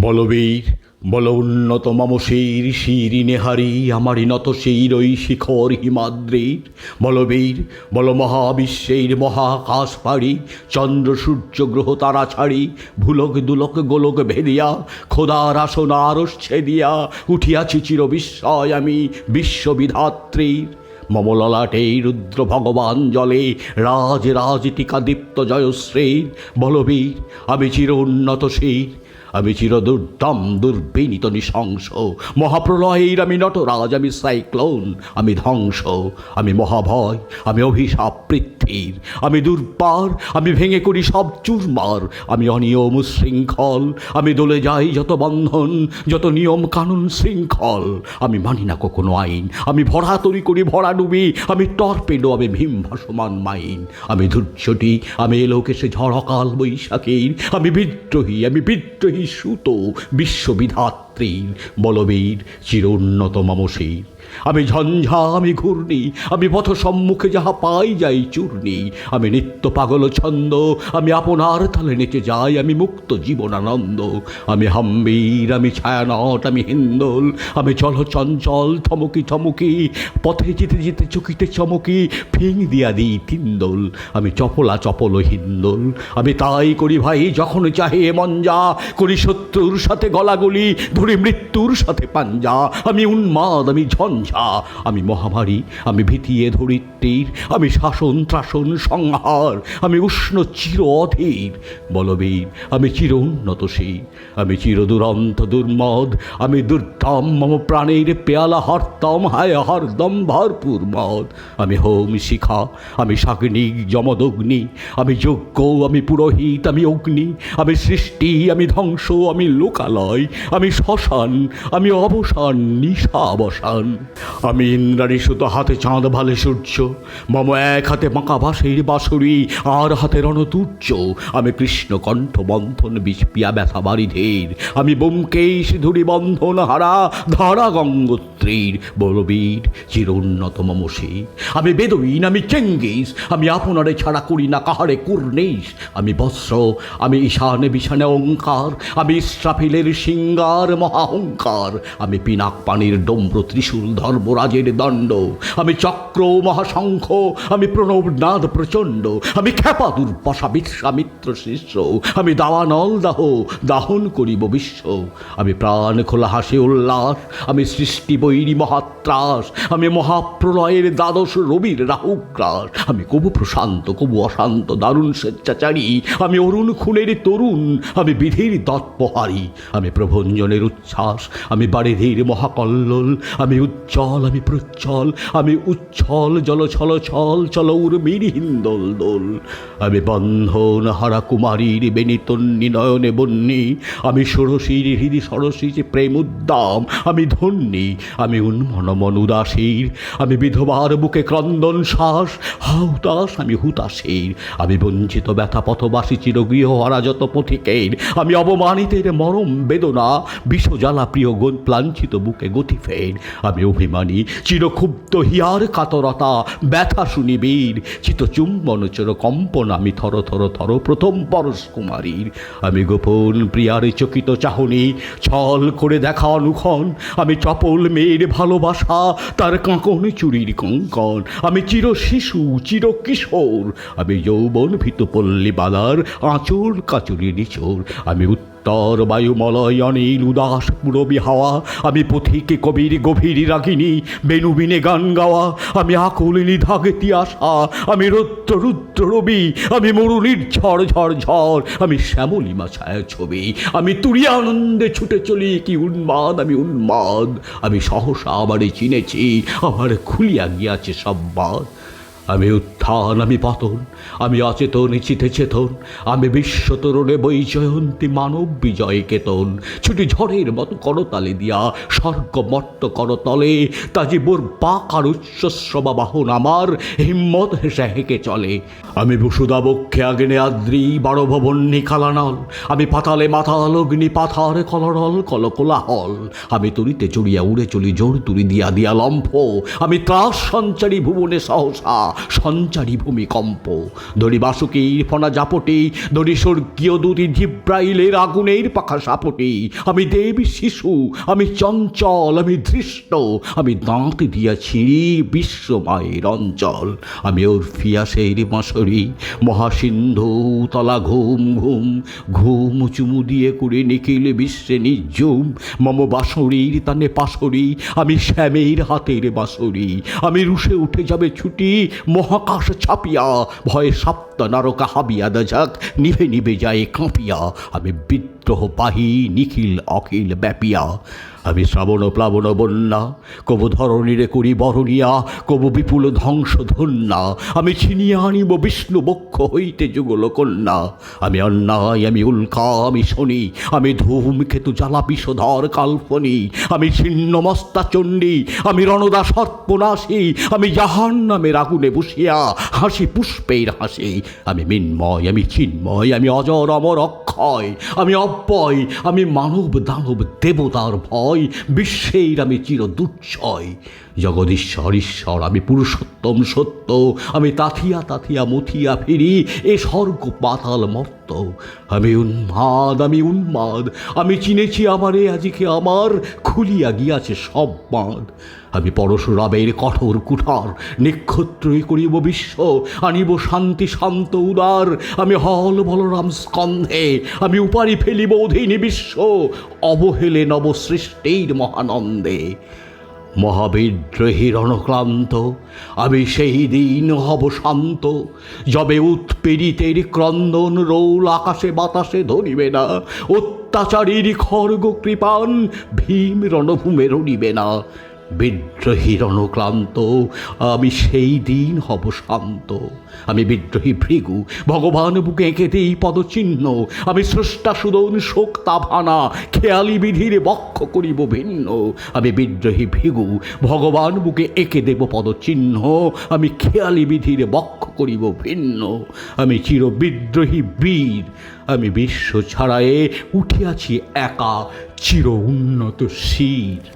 বলবীর, বল উন্নত মম শির শিরি নেহারি আমারই নত শির ওই শিখর হিমাদ্রির। বলবীর, বল মহাবিশ্বের মহাকাশ পাড়ি চন্দ্র সূর্য গ্রহ তারা ছাড়ি, ভুলক দুলক গোলক ভেদিয়া, খোদার আসন আরস ছেদিয়া, উঠিয়াছি চির বিস্ময় আমি বিশ্ববিধাত্রীর। মম ললাটে রুদ্র ভগবান জলে রাজ রাজ টিকা দীপ্ত জয়শ্রীর। বলবীর, আমি চির উন্নত শির। আমি চির দুর্দম দুর্বিনীত নৃশংস। মহাপ্রলয়ের আমি নটরাজ আমি সাইক্লোন, আমি ধ্বংস। আমি মহাভয়, আমি অভিশাপ পৃথ্বীর। আমি দুর্বার, আমি ভেঙে করি সব চুরমার। আমি অনিয়ম শৃঙ্খল, আমি দলে যাই যত বন্ধন, যত নিয়ম কানুন শৃঙ্খল। আমি মানি না কখনো আইন। আমি ভরা তরি করি ভরা ডুবি। আমি টর্পেডো, আমি ভীম ভাসমান মাইন। আমি ধৈর্যটি আমি এলোকেশে ঝড় অকাল বৈশাখীর। আমি বিদ্রোহী আমি বিদ্রোহী সুত বিশ্ববিধাত্রীর বলবীর চির উন্নত মমশীর আমি ঝঞ্ঝা আমি ঘূর্ণি, আমি পথ সম্মুখে যাহা পাই যাই চূর্ণি, আমি নিত্য পাগল ছন্দ, আমি আপনার তালে নেচে যাই, আমি মুক্ত জীবনানন্দ, আমি হাম্বির, আমি ছায়ানট, আমি হিন্দোল, আমি চল চঞ্চল, থমকি থমকি, পথে যেতে যেতে চকিতে চমকি, ফিং দিয়া দিই তিন্দোল, আমি চপলা চপল হিন্দোল, আমি তাই করি ভাই যখন চাহে মঞ্জা, করি শত্রুর সাথে গলাগলি, ধরি মৃত্যুর সাথে পাঞ্জা, আমি উন্মাদ, আমি ঝঞ্ঝা আমি মহামারী, আমি ভীতিয়ে ধরিত্রীর, আমি শাসন ত্রাসন সংহার, আমি উষ্ণ চির অধীর। বলবীর, আমি চির উন্নতশীল আমি চির দুরন্ত দুর্মদ, আমি দুর্দম মম প্রাণের পেয়ালা হরতম হায় হরদম ভরপুর মদ। আমি হোম শিখা, আমি শাগ্নি যমদগ্নি, আমি যজ্ঞ, আমি পুরোহিত, আমি অগ্নি, আমি সৃষ্টি, আমি ধ্বংস, আমি লোকালয়, আমি শ্মশান, আমি অবসান নিশা অবসান আমি ইন্দ্রাণী সুত হাতে চাঁদ ভালে সূর্য। মম এক হাতে বাঁকা বাঁশের বাঁশুরি, আর হাতে রণতুর্য। আমি কৃষ্ণ কণ্ঠ বন্ধন বিষপিয়া ব্যথা বারিধের। আমি বোমকেশ ধুরি বন্ধন হারা ধারা গঙ্গোত্রীর। বলবীর চির উন্নত মমসী আমি বেদুইন, আমি চেঙ্গিস। আমি আপনারে ছাড়া করি না কাহারে কুর্নিস আমি বস্ত্র, আমি ঈশানে বিছানে ওঙ্কার আমি ইস্রাফিলের সিঙ্গার মহাহংকার। আমি পিনাক পানির ডম্র ত্রিশূল ধর্মরাজের দণ্ড। আমি চক্র, মহাশঙ্খ, আমি প্রণবনাদ প্রচণ্ড, আমি খ্যাপা দুর্বসা বিশ্বামিত্র শিষ্য, আমি দাওয়ানল দাহ, দাহন করিব বিশ্ব। আমি প্রাণ খোলা হাসি উল্লাস, আমি সৃষ্টি বৈরী মহাত্রাস, আমি মহাপ্রলয়ের দ্বাদশ রবির রাহুগ্রাস। আমি কবু প্রশান্ত, কবু অশান্ত, দারুণ স্বেচ্ছাচারী, আমি অরুণ খুনের তরুণ, আমি বিধির দৎপহারী আমি প্রভঞ্জনের উচ্ছ্বাস, আমি বাড়িধীর মহাকল্লোল, আমি উজ্জ্বল আমি প্রচ্ছল আমি উচ্ছল, জল ছল ছল, চল উর্মির হিন্দোল দোল। আমি বন্ধন হারা কুমারীর বেনিতন্নি নয়নে বন্যি আমি ষোড়শীর হৃদি যে প্রেম উদ্দাম, আমি ধন্যী, আমি উন্মনমন উদাসীর, আমি বিধবার বুকে ক্রন্দন শ্বাস হাউতাস আমি হুতাসীর আমি বঞ্চিত ব্যথা পথবাসী চিরগৃহ অরাজত পথিকের, আমি অবমানিতের মরম বেদনা বিষজ্বালা প্রিয় গন প্লাঞ্ছিত বুকে গতি ফের, আমি অভিমানী, চিরক্ষুব্ধ হিয়ার কাতরতা, ব্যথা শুনিবীর চিত চুম্বন চির কম্পন আমি থর থর থর প্রথম পরশ কুমারীর। আমি গোপন প্রিয়ার চকিত চাহনি, ছল করে দেখা অনুক্ষণ, আমি চপল মেয়ের ভালোবাসা, তার কাঁকন চুরির কঙ্কন, আমি চির শিশু, চির কিশোর, আমি যৌবন ভীত পল্লী বালার আঁচল কাচুরি নিচোর, আমি উত্তর বায়ুমলয় অনিল উদাস পুরবী হাওয়া। আমি পথিকে কবির গভীর রাগিনী বেনুবিনে গান গাওয়া। আমি আকুলিনী ধাগেতি আসা আমি রুদ্র রুদ্র রবি, আমি মরুলির ঝড় ঝড় ঝড় আমি শ্যামলিমা ছায়া ছবি। আমি তুরিয়া আনন্দে ছুটে চলি, কি উন্মাদ, আমি উন্মাদ। আমি সহসা আবারে চিনেছি, আমার খুলিয়া গিয়াছে সব বাদ আমি উত্থান, আমি পতন, আমি অচেতন চিতে চেতন, আমি বিশ্ব তরুণে বৈজয়ন্তী মানব বিজয় কেতন। ছুটি ঝড়ের মতো করতালে দিয়া, স্বর্গ মট্ট করতলে তাজি বোর পাকার উচ্চস্রবা বাহন আমার, হিম্মত হেসে হেঁকে চলে। আমি বসুদা বক্ষে আগ্নে আদ্রি বারো ভবন নিখালানল, আমি পাতালে মাথাল অগ্নি, পাথার কলরল, কলকোলাহল। আমি তরিতে চড়িয়া উড়ে চলি, জোর তুরি দিয়া দিয়া লম্ফ। আমি ত্রাস সঞ্চারী ভুবনে সহসা সঞ্চারী ভূমিকম্প। দড়ি বাসুকীর ফনা জাপটে দড়ি স্বর্গীয় দুটি জিব্রাইলের আগুনের পাখা সাপটে। আমি দেবী শিশু, আমি চঞ্চল, আমি ধৃষ্ট, আমি দাঁত দিয়া ছিঁড়ি বিশ্ব মায়ের অঞ্চল। আমি ওর ফিয়াসের বাঁশরি, মহাসিন্ধু, তলা ঘুম ঘুম ঘুম চুমু দিয়ে করে নিখিল বিশ্বে নিঝুম মম বাঁশরির তানে পাশরি, আমি শ্যামের হাতের বাঁশরি। আমি রুষে উঠে যাবে ছুটি মহাকাশ ছাপিয়া ভয়ে সপ্ত নরকা হাবিয়া দাজাক নিভে নিভে যায় কাঁপিয়া। আমি বিদ্রোহ পাহি, নিখিল অখিল ব্যাপিয়া। আমি শ্রাবণ প্লাবণ বন্যা, কবু ধরণীরে করি বরণিয়া, কবু বিপুল ধ্বংস ধন্যা আমি ছিনিয়া আনিব বিষ্ণু বক্ষ হইতে যুগল কন্যা। আমি অন্যায়, আমি উল্কা, আমি শনি। আমি ধূমকেতু জ্বালা বিষধর কাল্পনি। আমি ছিন্ন মস্তা চণ্ডী, আমি রণদা সর্পনাশী। আমি জাহান নামের আগুনে বসিয়া হাসি পুষ্পের হাসি। আমি মিন্ময়, আমি চিন্ময়, আমি অজর অমর অক্ষয়, আমি অব্যয়, আমি মানব দানব দেবতার ভয়, বিশ্বের আমি চির দুচ্ছয় জগদীশ্বর ঈশ্বর আমি পুরুষোত্তম সত্য, আমি তাথিয়া তাথিয়া মথিয়া ফিরি, এ স্বর্গ পাতাল মর্ত। আমি উন্মাদ আমি উন্মাদ, আমি চিনেছি আমারে, আজিকে আমার, খুলিয়া গিয়াছে সব বাঁধ। আমি পরশুরামের কঠোর কুঠার, নিক্ষত্রই করিব বিশ্ব, আনিব শান্তি, শান্ত উদার। আমি হল বলরাম স্কন্ধে, আমি উপারি ফেলিব অধীনী বিশ্ব, অবহেলে নবসৃষ্টির মহানন্দে। মহাবিদ্রোহী রণক্লান্ত, আমি সেই দিন হব শান্ত। যবে উৎপীড়িতের ক্রন্দন রৌল আকাশে বাতাসে ধরিবে না, অত্যাচারীর খর্গ কৃপান ভীম রণভূমে রড়িবে না। বিদ্রোহী রণক্লান্ত, আমি সেই দিন হব শান্ত। আমি বিদ্রোহী ভৃগু, ভগবান বুকে এঁকে দিই পদচিহ্ন। আমি স্রষ্টা সুদন শোক্তা ভানা খেয়ালি বিধির বক্ষ করিব ভিন্ন। আমি বিদ্রোহী ভৃগু, ভগবান বুকে এঁকে দেব পদচিহ্ন। আমি খেয়ালি বিধির বক্ষ করিব ভিন্ন। আমি চির বিদ্রোহী বীর, আমি বিশ্ব ছাড়ায়ে উঠিয়াছি একা চির উন্নত শির।